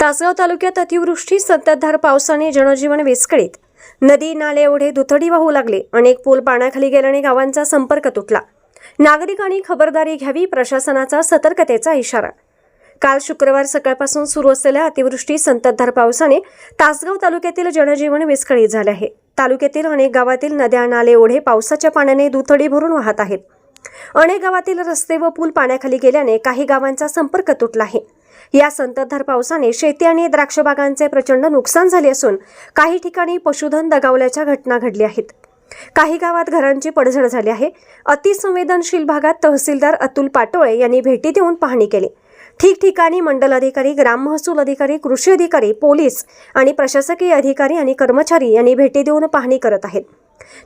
तासगाव तालुक्यात अतिवृष्टी संततधार पावसाने जनजीवन विस्कळीत. नदी नाले ओढे दुथडी वाहू लागले. अनेक पूल पाण्याखाली गेल्याने गावांचा संपर्क तुटला. नागरिकांनी खबरदारी घ्यावी प्रशासनाचा सतर्कतेचा इशारा. काल शुक्रवार सकाळपासून सुरू असलेल्या अतिवृष्टी संततधार पावसाने तासगाव तालुक्यातील जनजीवन विस्कळीत झाले आहे. तालुक्यातील अनेक गावातील नद्या नाले ओढे पावसाच्या पाण्याने दुथडी भरून वाहत आहेत. अनेक गावातील रस्ते व पूल पाण्याखाली गेल्याने काही गावांचा संपर्क तुटला आहे. या संततधार पावसाने शेती आणि द्राक्षबागांचे प्रचंड नुकसान झाले असून काही ठिकाणी पशुधन दगावल्याच्या घटना घडल्या आहेत. काही गावात घरांची पडझड झाली आहे. अतिसंवेदनशील भागात तहसीलदार अतुल पाटोळे यांनी भेटी देऊन पाहणी केली. ठिकठिकाणी मंडल अधिकारी ग्राम महसूल अधिकारी कृषी अधिकारी पोलीस आणि प्रशासकीय अधिकारी आणि कर्मचारी यांनी भेटी देऊन पाहणी करत आहेत.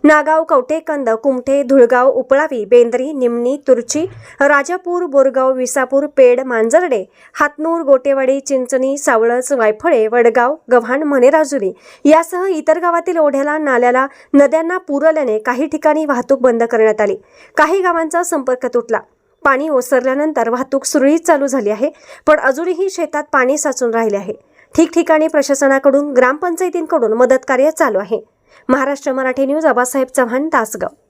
नागाव कवटेकंद कुमठे धुळगाव उपळावी बेंद्री निमणी तुर्ची राजापूर बोरगाव विसापूर पेड मांजर्डे हातनूर गोटेवाडी चिंचणी सावळस वायफळे वडगाव गव्हाण मनेराजुरी यासह इतर गावातील ओढ्याला नाल्याला नद्यांना पूर आल्याने काही ठिकाणी वाहतूक बंद करण्यात आली. काही गावांचा संपर्क तुटला. पाणी ओसरल्यानंतर वाहतूक सुरळीत चालू झाली आहे पण अजूनही शेतात पाणी साचून राहिले आहे. ठिकठिकाणी प्रशासनाकडून ग्रामपंचायतींकडून मदत कार्य चालू आहे. महाराष्ट्र मराठी न्यूज आबासाहेब चव्हाण तासगाव.